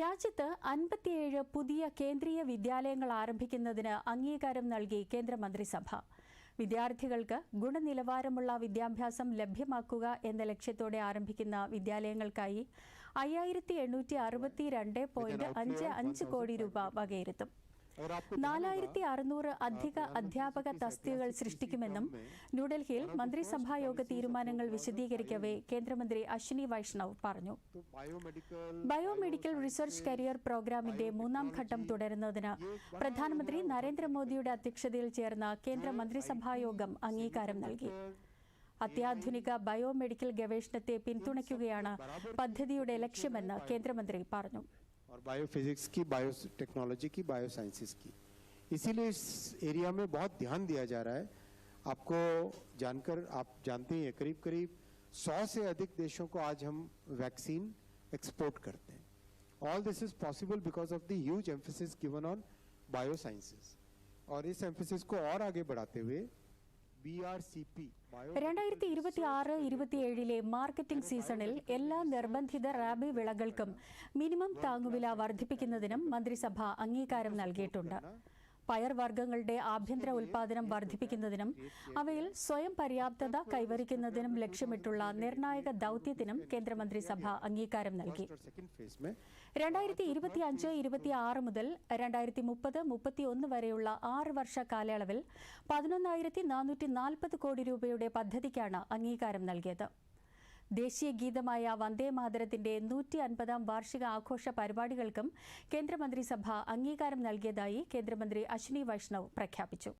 രാജ്യത്ത് അൻപത്തിയേഴ് പുതിയ കേന്ദ്രീയ വിദ്യാലയങ്ങൾ ആരംഭിക്കുന്നതിന് അംഗീകാരം നൽകി കേന്ദ്രമന്ത്രിസഭ. വിദ്യാർത്ഥികൾക്ക് ഗുണനിലവാരമുള്ള വിദ്യാഭ്യാസം ലഭ്യമാക്കുക എന്ന ലക്ഷ്യത്തോടെ ആരംഭിക്കുന്ന വിദ്യാലയങ്ങൾക്കായി അയ്യായിരത്തി എണ്ണൂറ്റി അറുപത്തി രണ്ട് പോയിന്റ് അഞ്ച് അഞ്ച് കോടി രൂപ വകയിരുത്തും. നാലായിരത്തി അറുന്നൂറ് അധിക അധ്യാപക തസ്തികകൾ സൃഷ്ടിക്കുമെന്നും ന്യൂഡൽഹിയിൽ മന്ത്രിസഭായോഗ തീരുമാനങ്ങൾ വിശദീകരിക്കവെ കേന്ദ്രമന്ത്രി അശ്വിനി വൈഷ്ണവ് പറഞ്ഞു. ബയോമെഡിക്കൽ റിസർച്ച് കരിയർ പ്രോഗ്രാമിന്റെ മൂന്നാം ഘട്ടം തുടരുന്നതിന് പ്രധാനമന്ത്രി നരേന്ദ്രമോദിയുടെ അധ്യക്ഷതയിൽ ചേർന്ന കേന്ദ്ര മന്ത്രിസഭായോഗം അംഗീകാരം നൽകി. അത്യാധുനിക ബയോമെഡിക്കൽ ഗവേഷണത്തെ പിന്തുണയ്ക്കുകയാണ് പദ്ധതിയുടെ ലക്ഷ്യമെന്ന് കേന്ദ്രമന്ത്രി പറഞ്ഞു. और बायोफिजिक्स की बायो टेक्नोलॉजी की बायो साइंसेस की। इसीलिए इस एरिया में बहुत ध्यान दिया जा रहा है। आपको जानकर, आप जानते हैं करीब करीब सौ से अधिक देशों को आज हम वैक्सीन एक्सपोर्ट करते हैं। All this is possible because of the huge emphasis given on biosciences और इस एम्फोसिस को और आगे बढ़ाते हुए രണ്ടായിരത്തി ഇരുപത്തി ആറ് ഇരുപത്തിയേഴിലെ മാർക്കറ്റിംഗ് സീസണിൽ എല്ലാ നിർബന്ധിത റാബി വിളകൾക്കും മിനിമം താങ്ങുവില വർദ്ധിപ്പിക്കുന്നതിനും മന്ത്രിസഭ അംഗീകാരം നൽകിയിട്ടുണ്ട്. പയർവർഗങ്ങളുടെ ആഭ്യന്തര ഉൽപാദനം വർദ്ധിപ്പിക്കുന്നതിനും അവയിൽ സ്വയം പര്യാപ്തത കൈവരിക്കുന്നതിനും ലക്ഷ്യമിട്ടുള്ള നിർണായക ദൌത്യത്തിനും കേന്ദ്രമന്ത്രിസഭ അംഗീകാരം നൽകി. രണ്ടായിരത്തി ഇരുപത്തി അഞ്ച് ഇരുപത്തി ആറ് മുതൽ രണ്ടായിരത്തി മുപ്പത് മുപ്പത്തിയൊന്ന് വരെയുള്ള ആറ് വർഷ കാലയളവിൽ പതിനൊന്നായിരത്തി നാനൂറ്റി നാൽപ്പത് കോടി രൂപയുടെ പദ്ധതിക്കാണ് അംഗീകാരം നൽകിയത്. ദേശീയ ഗീതമായ വന്ദേ മാതരത്തിന്റെ നൂറ്റി അൻപതാം വാർഷിക ആഘോഷ പരിപാടികൾക്കും കേന്ദ്രമന്ത്രിസഭ അംഗീകാരം നൽകിയതായി കേന്ദ്രമന്ത്രി അശ്വിനി വൈഷ്ണവ് പ്രഖ്യാപിച്ചു.